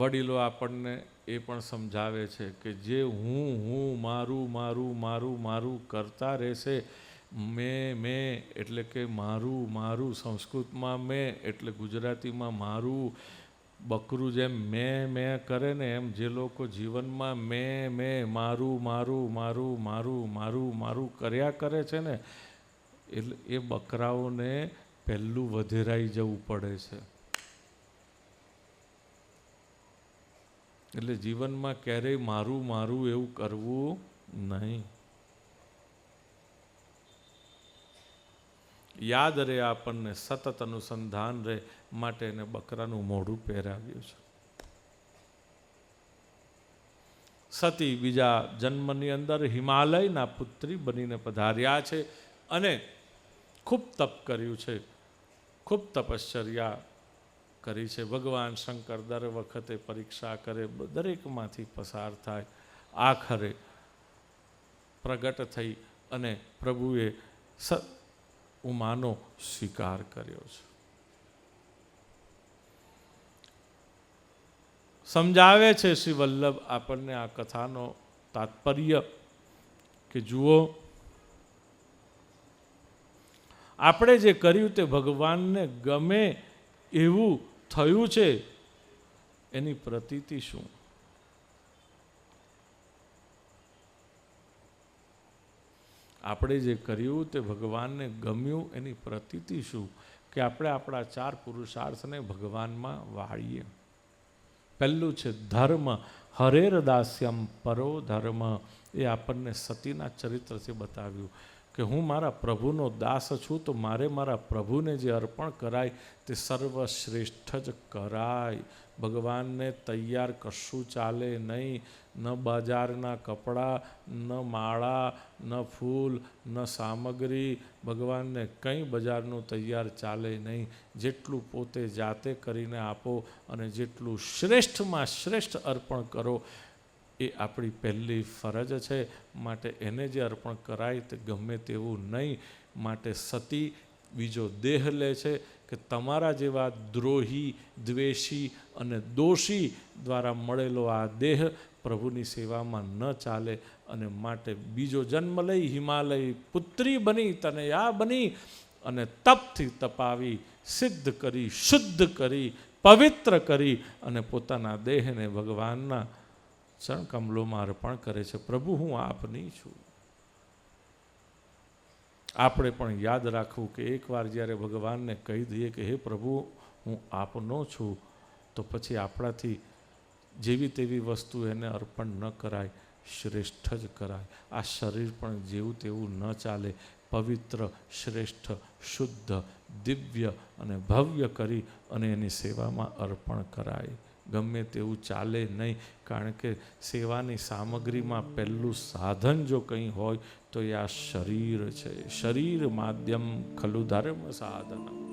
વડીલો આપણને એ પણ સમજાવે છે કે જે હું હું, મારું મારું મારું મારું કરતા રહેશે, મેં મેં એટલે કે મારું મારું સંસ્કૃતમાં મેં એટલે ગુજરાતીમાં મારું બકરું જેમ મેં મેં કરે ને એમ જે લોકો જીવનમાં મેં મેં, મારું મારું મારું મારું મારું મારું કર્યા કરે છે ને, એટલે એ બકરાઓને પહેલું વધેરાઈ જવું પડે છે. એટલે જીવનમાં ક્યારેય મારું મારું એવું કરવું નહીં. યાદ રહે આપણને સતત અનુસંધાન રહે માટે એને બકરાનું મોઢું પહેરાવ્યું છે. સતી બીજા જન્મની અંદર હિમાલયના પુત્રી બનીને પધાર્યા છે અને ખૂબ તપ કર્યું છે. ખૂબ તપશ્ચર્યા કરી છે. ભગવાન શંકર દર વખતે પરીક્ષા કરે, દરેકમાંથી પસાર થાય. આખરે પ્રગટ થઈ અને પ્રભુએ સ ઉમાનો સ્વીકાર કર્યો છે. સમજાવે છે શ્રી વલ્લભ આપણને આ કથાનો તાત્પર્ય કે જુઓ, આપણે જે કર્યું તે ભગવાનને ગમે એવું થયું છે, એની પ્રતીતિ શું? આપણે જે કર્યું તે ભગવાનને ગમ્યું, એની પ્રતીતિ શું? કે આપણે આપણા ચાર પુરુષાર્થને ભગવાનમાં વાળીએ. પહેલું છે ધર્મ. હરેર દાસ્યમ પરો ધર્મ. એ આપણને સતીના ચરિત્રથી બતાવ્યું. કે હું મારા પ્રભુનો દાસ છું, તો મારે મારા પ્રભુને જે અર્પણ કરાય તે સર્વશ્રેષ્ઠ જ કરાય. ભગવાનને તૈયાર કશું ચાલે નહીં. ન બજારના કપડાં, ન માળા, ન ફૂલ, ન સામગ્રી. ભગવાનને કંઈ બજારનું તૈયાર ચાલે નહીં. જેટલું પોતે જાતે કરીને આપો અને જેટલું શ્રેષ્ઠમાં શ્રેષ્ઠ અર્પણ કરો એ આપણી પહેલી ફરજ છે માટે એને જે અર્પણ કરાય તે ગમે તેવું નહીં. માટે સતી બીજો દેહ લે છે કે તમારા જેવા દ્રોહી, દ્વેષી અને દોષી દ્વારા મળેલો આ દેહ પ્રભુની સેવામાં ન ચાલે અને માટે બીજો જન્મ લઈ હિમાલય પુત્રી બની તને આ બની અને તપથી તપાવી, સિદ્ધ કરી, શુદ્ધ કરી, પવિત્ર કરી અને પોતાના દેહને ભગવાનના ચરણ કમલોમાં અર્પણ કરે છે. પ્રભુ, હું આપની છું. આપણે પણ યાદ રાખવું કે એકવાર જ્યારે ભગવાનને કહી દઈએ કે, હે પ્રભુ, હું આપનો છું, તો પછી આપણાથી જેવી તેવી વસ્તુ એને અર્પણ ન કરાય, શ્રેષ્ઠ જ કરાય. આ શરીર પણ જેવું તેવું ન ચાલે. પવિત્ર, શ્રેષ્ઠ, શુદ્ધ, દિવ્ય અને ભવ્ય કરી અને એની સેવામાં અર્પણ કરાય. ગમે તેવું ચાલે નહીં. કારણ કે સેવાની સામગ્રીમાં પહેલું સાધન જો કંઈ હોય તો એ આ શરીર છે. શરીર માધ્યમ ખલુ ધર્મ સાધન